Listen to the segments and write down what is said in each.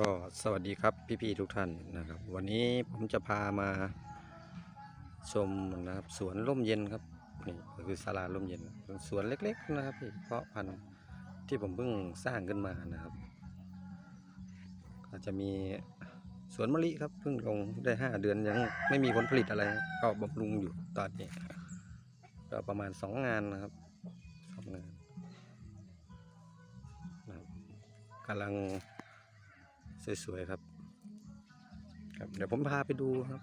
ก็สวัสดีครับพี่ๆทุกท่านนะครับ วันนี้ผมจะพามาชมนะครับสวนร่มเย็นครับนี่คือศาลาร่มเย็นสวนเล็ก ๆ นะครับพี่เพาะพันธุ์ที่ผมเพิ่งสร้างขึ้นมานะครับ ก็จะมีสวนมะลิครับเพิ่งลงได้ห้าเดือนยังไม่มีผลผลิตอะไร ก็บำรุงอยู่ตอนนี้ก็ประมาณสองงานนะครับสองงานนะครับกำลัง สวยๆครับ ครับ เดี๋ยวผมพาไปดูครับ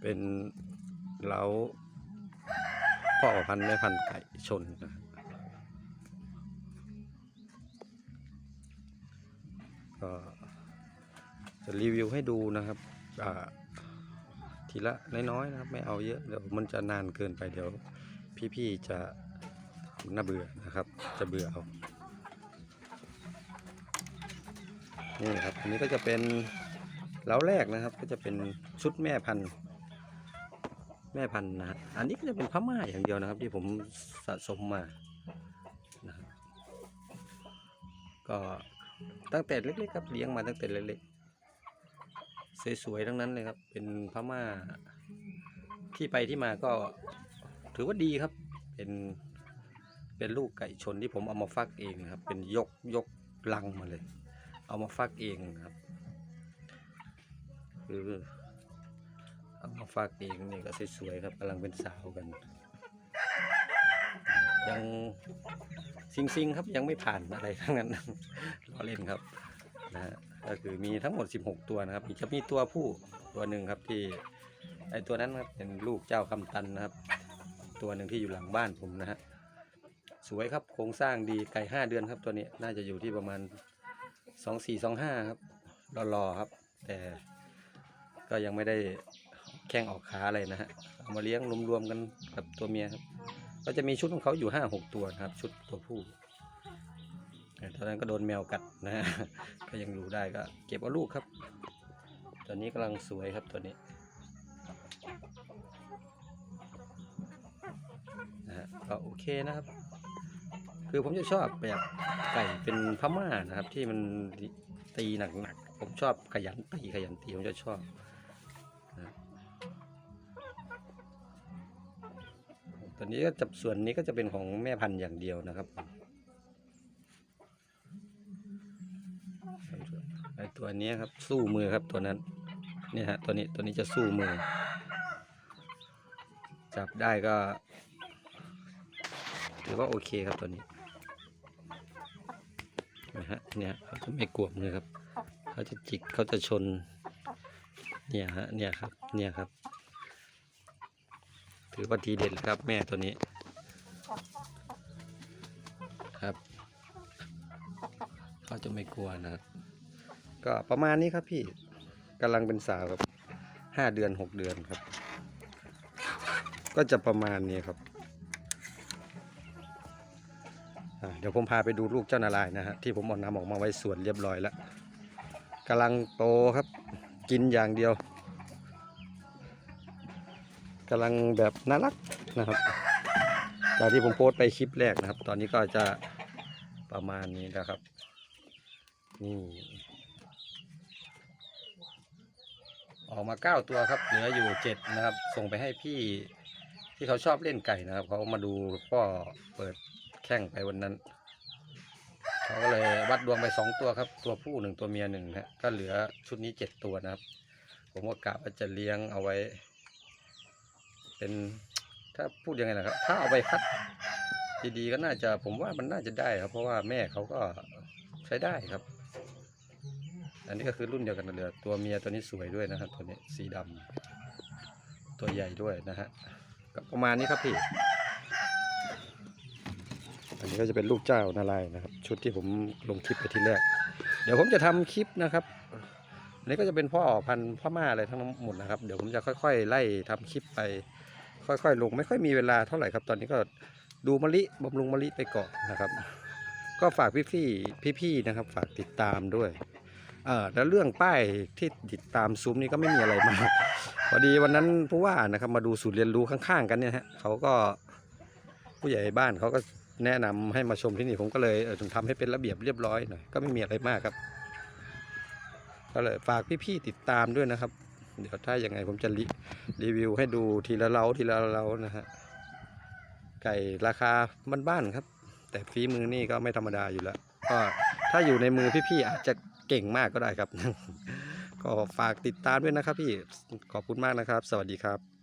เป็นเล้าพ่อพันธุ์แม่พันธุ์ไก่ชนนะครับก็จะรีวิวให้ดูนะครับทีละน้อยๆนะครับ ไม่เอาเยอะเดี๋ยวมันจะนานเกินไปเดี๋ยว พี่ๆจะน่าเบื่อนะครับ จะเบื่อเอา นี่ครับอันนี้ก็จะเป็นเล้าแรกนะครับ ก็จะเป็นชุดแม่พันธุ์ แม่พันธุ์นะฮะอันนี้ก็จะเป็นพม่าอย่างเดียวนะครับ ที่ผมสะสมมานะครับก็ตั้งแต่เล็กๆครับเลี้ยงมาตั้งแต่เล็กๆสวยๆทั้งนั้นเลยครับ เป็นพม่าที่ไปที่มาก็ถือว่าดีครับ เป็นเป็นลูกไก่ชนที่ผมเอามาฟักเองนะครับ เป็นยกยกลังมาเลย เอามาฟักเองครับคือเอามาฟักเองนี่ก็สวยๆครับกำลังเป็นสาวกัน ยังซิงซิงๆครับยังไม่ผ่านอะไรทั้งนั้นล้อเล่นครับนะฮะก็คือมีทั้งหมด 16 ตัวนะครับจะมีตัวผู้ตัวหนึ่งครับที่ไอตัวนั้นครับเป็นลูกเจ้าคำตันนะครับ ตัวหนึ่งที่อยู่หลังบ้านผมนะฮะสวยครับโครงสร้างดีไก่ห้าเดือนครับตัวนี้น่าจะอยู่ที่ประมาณ สองสี่สองห้าครับรอๆครับ แต่ก็ยังไม่ได้แข้งออกขาอะไรนะฮะเอามาเลี้ยงรวมๆกันกับตัวเมียครับ ก็จะมีชุดของเขาอยู่ห้าหกตัวครับ ชุดตัวผู้แต่ตอนนั้นก็โดนแมวกัดนะฮะก็ยังอยู่ได้ก็ เก็บเอาลูกครับตัวนี้กำลังสวยครับตัวนี้นะฮะก็โอเคนะครับ คือผมจะชอบแบบไก่เป็นพม่านะครับ ที่มันตีหนักๆผมชอบขยันตีขยันตีผมจะชอบนะครับตอนนี้ก็จับส่วนนี้ก็จะเป็นของแม่พันธุ์อย่างเดียวนะครับไอตัวนี้ครับสู้มือครับตัวนั้นเนี่ยฮะตัวนี้ตัวนี้จะสู้มือ จับได้ก็ถือว่าโอเคครับตัวนี้ นะฮะเนี่ยเขาจะไม่กลัวมือครับเขาจะจิกเขาจะชน เนี่ยฮะเนี่ยครับ เนี่ยครับ ถือว่าทีเด็ดครับ แม่ตัวนี้ ครับเขาจะไม่กลัวนะครับก็ประมาณนี้ครับพี่กำลังเป็นสาวครับห้าเดือนหกเดือนครับ ก็จะประมาณนี้ครับ เดี๋ยวผมพาไปดูลูกเจ้านารายนะฮะที่ผมเอาน้ำออกมาไว้สวนเรียบร้อยแล้วกำลังโตครับ กินอย่างเดียวกำลังแบบน่ารักนะครับจากที่ผมโพสต์ไปคลิปแรกนะครับ ตอนนี้ก็จะประมาณนี้นะครับ นี่ออกมาเก้าตัวครับเหลืออยู่เจ็ดนะครับ ส่งไปให้พี่ที่เขาชอบเล่นไก่นะครับ เขามาดูพ่อเปิด แข่งไปวันนั้นเขาก็เลยวัดดวงไปสองตัวครับ ตัวผู้หนึ่งตัวเมียหนึ่งฮะก็เหลือชุดนี้เจ็ดตัวนะครับ ผมก็กะว่าจะเลี้ยงเอาไว้ เป็นถ้าพูดยังไงนะครับ ถ้าเอาไปคัดดีๆก็น่าจะผมว่ามันน่าจะได้ครับ เพราะว่าแม่เขาก็ใช้ได้ครับ อันนี้ก็คือรุ่นเดียวกันเลือตัวเมียตัวนี้สวยด้วยนะครับ ตัวนี้สีดำตัวใหญ่ด้วยนะฮะก็ประมาณนี้ครับพี่ อันนี้ก็จะเป็นลูกเจ้านารายนะครับ ชุดที่ผมลงคลิปไปทีแรก เดี๋ยวผมจะทำคลิปนะครับอันนี้ก็จะเป็นพ่อพันธุ์พ่อม่าอะไรทั้งหมดนะครับ เดี๋ยวผมจะค่อย ๆ ไล่ทำคลิปไป ค่อยๆ ลงไม่ค่อยมีเวลาเท่าไหร่ครับ ตอนนี้ก็ดูมะลิบำรุงมะลิไปก่อนนะครับ ก็ฝากพี่ๆพี่ๆนะครับ ฝากติดตามด้วยเออแล้วเรื่องป้ายที่ติดตามซุ้มนี่ก็ไม่มีอะไรมากพอดีวันนั้นผู้ว่านะครับมาดูศูนย์เรียนรู้ข้างๆ กันเนี่ยฮะเขาก็ผู้ใหญ่บ้านเขาก็ แนะนำให้มาชมที่นี่ผมก็เลยเออถึงทำให้เป็นระเบียบเรียบร้อยหน่อยก็ไม่มีอะไรมากครับก็เลยฝากพี่ๆติดตามด้วยนะครับ เดี๋ยวถ้ายังไงผมจะรีรีวิวให้ดูทีละเล้าทีละเล้านะฮะไก่ราคาบ้านๆครับ แต่ฝีมือนี่ก็ไม่ธรรมดาอยู่แล้วก็ถ้าอยู่ในมือพี่ๆอาจจะเก่งมากก็ได้ครับ ก็ฝากติดตามด้วยนะครับพี่ขอบคุณมากนะครับ สวัสดีครับ